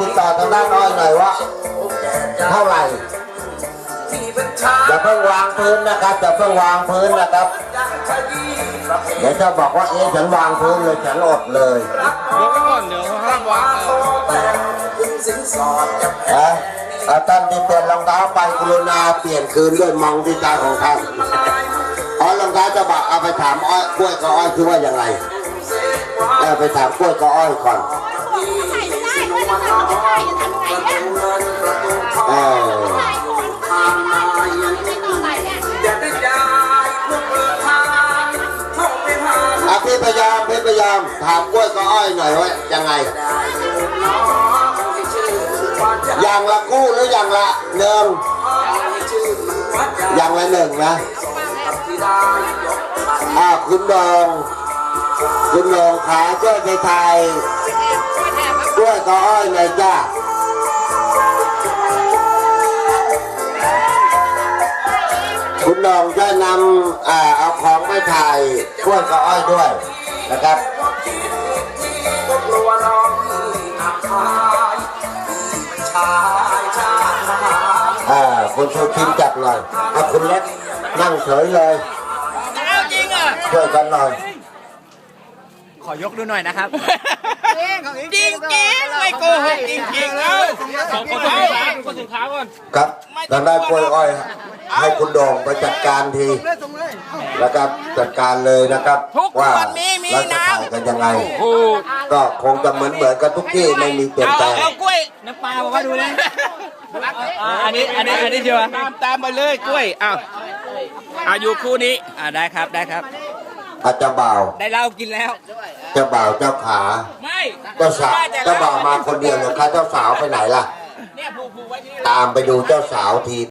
ติดต่อทางด้านอ้อยหน่อยว่าเท่าไหร่ที่เป็นชาอย่าเพิ่งวางพื้นนะครับอย่าเพิ่งวางพื้นนะครับดังคดีเดี๋ยวจะบอกว่าเอ๊ะฉันวางพื้นเลยฉันอดเลยรักยกไว้ก่อนเดี๋ยวห้ามวางโตแต่ถึงสินสอดจะแพ้นะอะท่านที่เปลี่ยนรองเท้าไปกรุณาเปลี่ยนคืนด้วยมองที่ตาของท่านอ๋อรองเท้าจะบอกเอาไปถามอ้อยกล้วยกับอ้อยคือว่ายังไงเอาไปถามกล้วยกับอ้อยก่อน ใส่ไม่ได้เพื่อนจะใส่ไม่ได้จะทำไงเนี่ยเอออใส่กูทางมาไม่ต่อไหนเนี่ยอย่ได้ยายพวกเรือทางท่องไม่ผ่านอะพี่พยายามพี่พยายามถามกล้วยก้อยหน่อยว่ายังไงองที่ชื่อว่าจะอย่างละกู้หรืออย่างละหนึ่งอย่างละหนึ่งนะอ่าคุณดอง คุณดองขาช่วยไปไทย กล้วยกับอ้อยหน่อยจ้าคุณดองช่วยนำเอาของไปถ่ายกล้วยกับอ้อยด้วยนะครับก็กลัวน้องอับอายไม่ชายชาติทหารอ่าคุณชูชินจับหน่อยเอาคุณเล็กนั่งเฉยเลยเอาจริงอะช่วยกันหน่อย ขอยกดูหน่อยนะครับ จริงจริงๆไม่โกหกจริงจริงๆแล้วสองคนสุดท้ายคนสุดท้ายก่อนครับทางด้านกล้วยอ้อยให้คุณโด่งไปจัดการทีนะครับ จัดการเลยนะครับทุกว่าวันนี้มีเราจะน้ำถ่ายกันยังไง โอ้ก็คงจะเหมือนเหมือนกันทุกที่ไม่มีเปลี่ยนเอาแปลงเอากล้วยน้ำปลาบอกว่าดูเลยอันนี้อันนี้อันนี้เชียวตามตามไปเลยกล้วยอ้าวอายุคู่นี้อ่าได้ครับได้ครับ อาจจะบ่าวได้เหล้ากินแล้ว เจ้าบ่าวเจ้าขา ไม่เจ้าสาวเจ้าบ่าวมาคนเดียวเหรือคะเจ้าสาวไปไหนล่ะ เนี่ยผูกผูกไว้ที่ตามไปดูเจ้าสาวที